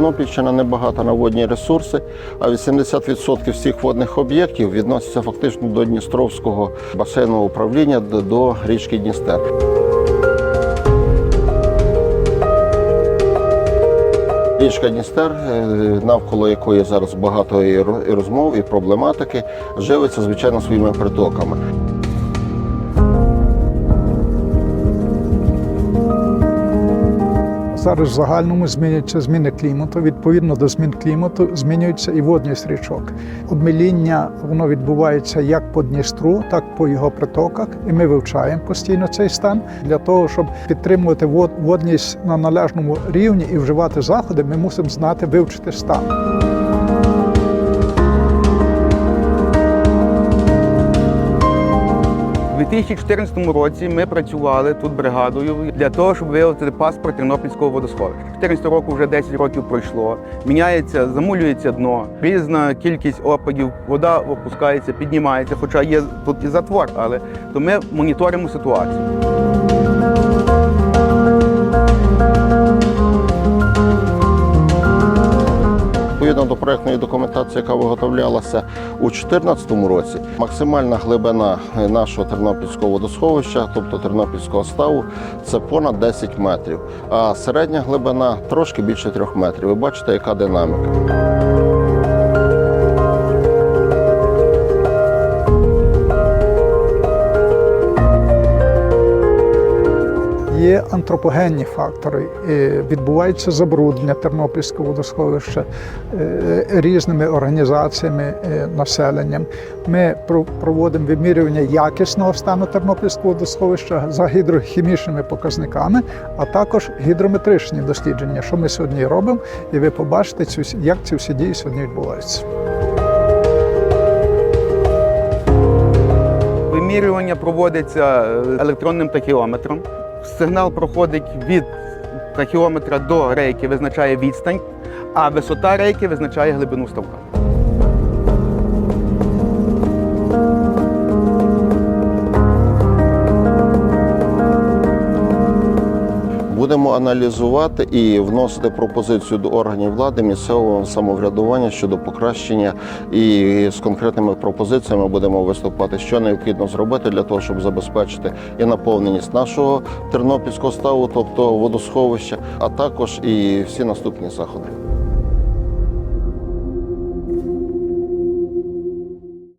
Тернопільщина не багата на водні ресурси, а 80% всіх водних об'єктів відносяться фактично до Дністровського басейнового управління до- до річки Дністер. Річка Дністер, е, навколо якої зараз багато і розмов, і проблематики, живиться звичайно своїми притоками. Зараз в загальному змінюються зміни клімату. Відповідно до змін клімату змінюється і водність річок. Обміління воно відбувається як по Дністру, так і по його притоках. І ми вивчаємо постійно цей стан для того, щоб підтримувати водність на належному рівні і вживати заходи. Ми мусимо знати вивчити стан. У 2014 році ми працювали тут бригадою для того, щоб виявити паспорт Тернопільського водосховища. 14 року вже 10 років пройшло. Міняється, замулюється дно, різна кількість опадів, вода опускається, піднімається. Хоча є тут і затвор, але то ми моніторимо ситуацію. Відповідно до проектної документації, яка виготовлялася у 2014 році, максимальна глибина е, нашого тернопільського водосховища, тобто тернопільського ставу, це понад 10 метрів. А середня глибина трошки більше 3 метрів. Ви бачите, яка динаміка. Є антропогенні фактори, е, відбувається забруднення Тернопільського водосховища е, різними організаціями, е, населенням. Ми про- проводимо вимірювання якісного стану Тернопільського водосховища за гідрохімічними показниками, а також гідрометричні дослідження, що ми сьогодні робимо, і ви побачите, як ці всі дії сьогодні відбуваються. Вимірювання проводиться е, електронним тахіометром. Сигнал проходить від тахіометра до рейки, визначає відстань, а висота рейки визначає глибину ставка. Будемо аналізувати і вносити пропозицію до органів влади місцевого самоврядування щодо покращення, і з конкретними пропозиціями будемо виступати, що необхідно зробити для того, щоб забезпечити і наповненість нашого тернопільського ставу, тобто водосховища, а також і всі наступні заходи.